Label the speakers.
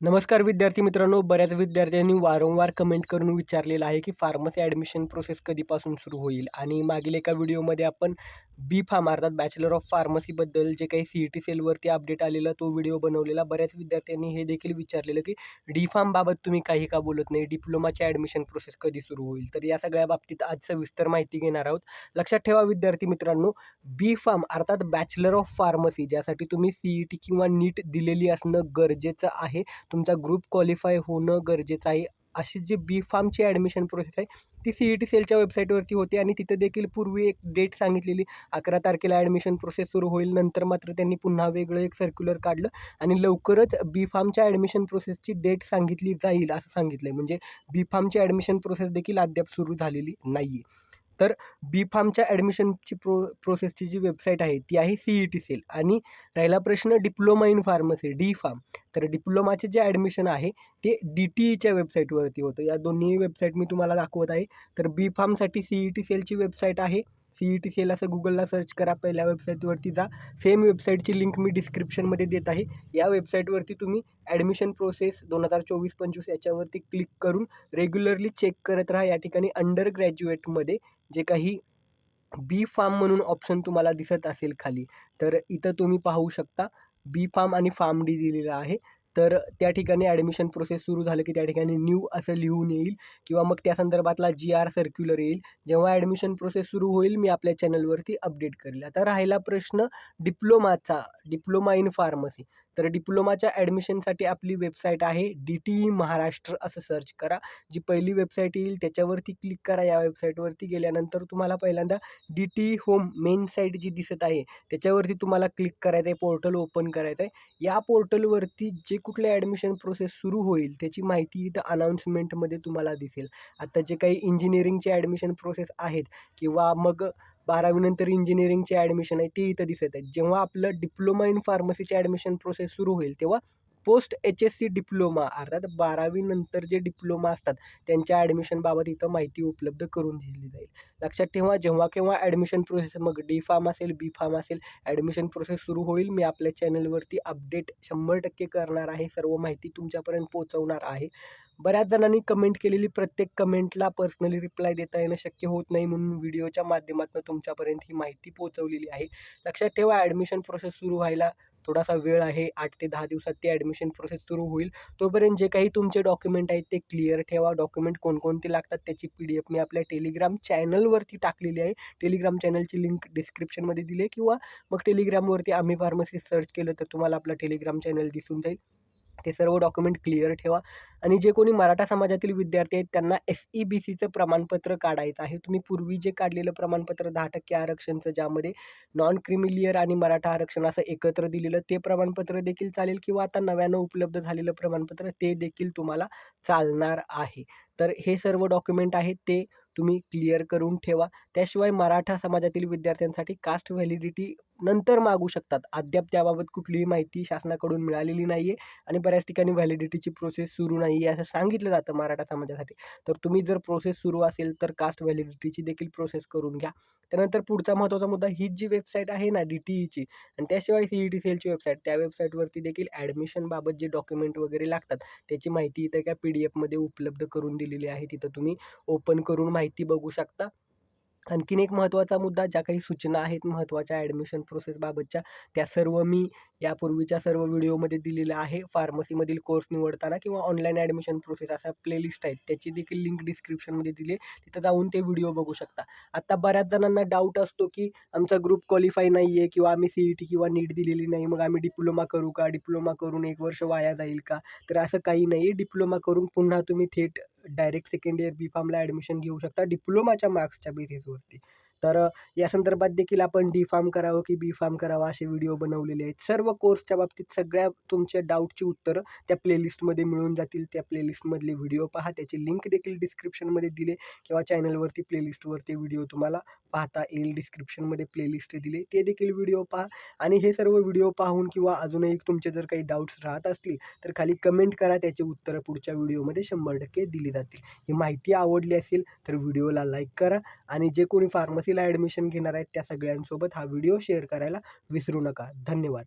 Speaker 1: नमस्कार विद्यार्थी मित्रांनो बऱ्याच विद्यार्थ्यांनी वारंवार कमेंट करून विचारलेलं आहे की फार्मसी ॲडमिशन प्रोसेस कधीपासून सुरू होईल? आणि मागील एका व्हिडिओमध्ये आपण बी फार्म अर्थात बॅचलर ऑफ फार्मसीबद्दल जे काही सी ई टी सेलवरती अपडेट आलेला तो व्हिडिओ बनवलेला बऱ्याच विद्यार्थ्यांनी हे देखील विचारलेलं की डी फार्मबाबत तुम्ही काही का बोलत नाही? डिप्लोमाची ॲडमिशन प्रोसेस कधी सुरू होईल? तर या सगळ्या बाबतीत आज सविस्तर माहिती घेणार आहोत. लक्षात ठेवा विद्यार्थी मित्रांनो बी फार्म अर्थात बॅचलर ऑफ फार्मसी ज्यासाठी तुम्ही सी ई टी किंवा नीट दिलेली असणं गरजेचं आहे. तुमचा ग्रुप क्वालिफाय होणं गरजेचं आहे. अशी जी बी फार्मची ॲडमिशन प्रोसेस आहे ती सी ई टी सेलच्या वेबसाईटवरती होती आणि तिथं देखील पूर्वी एक डेट सांगितलेली अकरा तारखेला ॲडमिशन प्रोसेस सुरू होईल नंतर मात्र त्यांनी पुन्हा वेगळं एक सर्क्युलर काढलं आणि लवकरच बी फार्मच्या ॲडमिशन प्रोसेसची डेट सांगितली जाईल असं सांगितलं आहे म्हणजे बी फार्मची ॲडमिशन प्रोसेस देखील अद्याप सुरू झालेली नाही आहे तर बी फार्मच्या ॲडमिशनची प्रो प्रोसेसची जी वेबसाईट आहे ती आहे सी ई टी सेल आणि राहिला प्रश्न diploma in pharmacy D pharm तर डिप्लोमाचे जे ॲडमिशन आहे ते डी टी ईच्या वेबसाईटवरती होतं. या दोन्ही वेबसाईट मी तुम्हाला दाखवत आहे. तर बी फार्मसाठी सी ई टी सेलची वेबसाईट आहे. C E T C L असं गुगलला सर्च करा पहिल्या वेबसाईटवरती जा. सेम वेबसाईटची लिंक मी डिस्क्रिप्शनमध्ये देत आहे. या वेबसाईटवरती तुम्ही ॲडमिशन प्रोसेस दोन हजार चोवीस पंचवीस याच्यावरती क्लिक करून रेग्युलरली चेक करत राहा. या ठिकाणी अंडर ग्रॅज्युएटमध्ये जे काही बी फार्म म्हणून ऑप्शन तुम्हाला दिसत असेल खाली. तर इथं तुम्ही पाहू शकता. बी फार्म आणि फार्म डी दिलेला आहे. तर त्या ठिकाणी ॲडमिशन प्रोसेस सुरू झालं की त्या ठिकाणी न्यू असं लिहून येईल किंवा मग त्या संदर्भातला जी आर सर्क्युलर येईल. जेव्हा ॲडमिशन प्रोसेस सुरू होईल मी आपल्या चॅनलवरती अपडेट करेल. आता राहिला प्रश्न डिप्लोमाचा डिप्लोमा इन फार्मसी तर डिप्लोमाच्या ॲडमिशनसाठी आपली वेबसाईट आहे डी टी ई महाराष्ट्र असं सर्च करा. जी पहिली वेबसाईट येईल त्याच्यावरती क्लिक करा. या वेबसाईटवरती गेल्यानंतर तुम्हाला पहिल्यांदा D T E home main site जी दिसत आहे त्याच्यावरती तुम्हाला क्लिक करायचं आहे पोर्टल ओपन करायचं आहे या पोर्टलवरती जे कुठले ॲडमिशन प्रोसेस सुरू होईल त्याची माहिती इथं अनाऊन्समेंटमध्ये तुम्हाला दिसेल. आता जे काही इंजिनिअरिंगचे ॲडमिशन प्रोसेस आहेत किंवा मग बारावीनंतर इंजिनिअरिंगचे ॲडमिशन आहे ते इथं दिसत आहेत जेव्हा आपलं डिप्लोमा इन फार्मसीचे ॲडमिशन प्रोसेस सुरू होईल तेव्हा post H S C diploma अर्थात बारावीनंतर जे डिप्लोमा असतात त्यांच्या ॲडमिशनबाबत इथं माहिती उपलब्ध करून दिली जाईल. लक्षात ठेवा जेव्हा केव्हा ॲडमिशन प्रोसेस मग डी फार्म असेल बी फार्म असेल ॲडमिशन प्रोसेस सुरू होईल. मी आपल्या चॅनलवरती अपडेट शंभर टक्के करणार आहे सर्व माहिती तुमच्यापर्यंत पोहोचवणार आहे. बऱ्याच जणांनी कमेंट केलेली प्रत्येक कमेंटला पर्सनली रिप्लाय देता येणं शक्य होत नाही म्हणून व्हिडिओच्या माध्यमातून तुमच्यापर्यंत ही माहिती पोहोचवलेली आहे. लक्षात ठेवा ॲडमिशन प्रोसेस सुरू व्हायला थोडासा वेळ आहे. आठ ते दहा दिवसात ती ॲडमिशन प्रोसेस सुरू होईल. तोपर्यंत जे काही तुमचे डॉक्युमेंट आहेत ते क्लिअर ठेवा. डॉक्युमेंट कोणकोणते लागतात त्याची पी डी एफ मी आपल्या टेलिग्राम चॅनलवरती टाकलेली आहे. टेलिग्राम चॅनलची लिंक डिस्क्रिप्शनमध्ये दिली किंवा मग टेलिग्रामवरती आम्ही फार्मसी सर्च केलं तर तुम्हाला आपला टेलिग्राम चॅनल दिसून जाईल. ते सर्व डॉक्युमेंट क्लिअर ठेवा. आणि जे कोणी मराठा समाजातील विद्यार्थी आहेत त्यांना एस ई बी सीचं प्रमाणपत्र काढायचं आहे. तुम्ही पूर्वी जे काढलेलं प्रमाणपत्र दहा टक्के आरक्षणचं ज्यामध्ये नॉन क्रिमिलियर आणि मराठा आरक्षण असं एकत्र दिलेलं ते प्रमाणपत्र देखील चालेल किंवा आता नव्यानं उपलब्ध झालेलं प्रमाणपत्र ते देखील तुम्हाला चालणार आहे. तर हे सर्व डॉक्युमेंट आहेत ते तुम्ही क्लिअर करून ठेवा. त्याशिवाय मराठा समाजातील विद्यार्थ्यांसाठी कास्ट व्हॅलिडिटी नंतर मागू शकतात. अद्याप त्याबाबत कुठलीही माहिती शासनाकडून मिळालेली नाही आहे आणि बऱ्याच ठिकाणी व्हॅलिडिटीची प्रोसेस सुरू नाही आहे असं सांगितलं जातं मराठा समाजासाठी. तर तुम्ही जर प्रोसेस सुरू असेल तर कास्ट व्हॅलिडिटीची देखील प्रोसेस करून घ्या. त्यानंतर पुढचा महत्त्वाचा मुद्दा ही जी वेबसाईट आहे ना डी टी ईची आणि त्याशिवाय सी ई टी सेलची वेबसाईट त्या वेबसाईटवरती देखील ॲडमिशनबाबत जे डॉक्युमेंट वगैरे लागतात त्याची माहिती इथं काय पी डी एफमध्ये उपलब्ध करून दिलेली आहे तिथं तुम्ही ओपन करून माहिती बघू शकता. आणखीन एक महत्त्वाचा मुद्दा ज्या काही सूचना आहेत महत्त्वाच्या ॲडमिशन प्रोसेसबाबतच्या त्या सर्व मी यापूर्वीच्या सर्व व्हिडिओमध्ये दिलेलं आहे. फार्मसीमधील कोर्स निवडताना किंवा ऑनलाईन ॲडमिशन प्रोसेस असा प्लेलिस्ट आहेत त्याची देखील लिंक डिस्क्रिप्शनमध्ये दिली आहे. तिथं जाऊन ते व्हिडिओ बघू शकता. आत्ता बऱ्याच जणांना डाऊट असतो की आमचा ग्रुप क्वालिफाय नाही आहे किंवा आम्ही सी ई टी किंवा नीट दिलेली नाही. मग आम्ही डिप्लोमा करू का? डिप्लोमा करून एक वर्ष वाया जाईल का? तर असं काही नाही आहे डिप्लोमा करून पुन्हा तुम्ही थेट डायरेक्ट सेकंड इयर बी फार्मला ॲडमिशन घेऊ शकता डिप्लोमाच्या मार्क्सच्या बेसिसवरती तर या संदर्भात देखील आपण डी फार्म करावं की बी फार्म करावं असे व्हिडिओ बनवलेले आहेत. सर्व कोर्सच्या बाबतीत सगळ्या तुमच्या डाऊटची उत्तरं त्या प्लेलिस्टमध्ये मिळून जातील. त्या प्लेलिस्टमधले व्हिडिओ पहा. त्याची लिंक देखील डिस्क्रिप्शनमध्ये दिले किंवा चॅनलवरती प्लेलिस्टवरती व्हिडिओ तुम्हाला पाहता येईल. डिस्क्रिप्शनमध्ये प्लेलिस्ट दिले. ते देखील व्हिडिओ पहा. आणि हे सर्व व्हिडिओ पाहून किंवा अजूनही तुमचे जर काही डाऊट्स राहत असतील तर खाली कमेंट करा. त्याचे उत्तरं पुढच्या व्हिडिओमध्ये शंभर टक्के दिली जातील. ही माहिती आवडली असेल तर व्हिडिओला लाईक करा. आणि जे कोणी फार्मसी फार्मसीला ॲडमिशन घेणार आहेत त्या सगळ्यांसोबत हा व्हिडिओ शेअर करायला विसरू नका. धन्यवाद.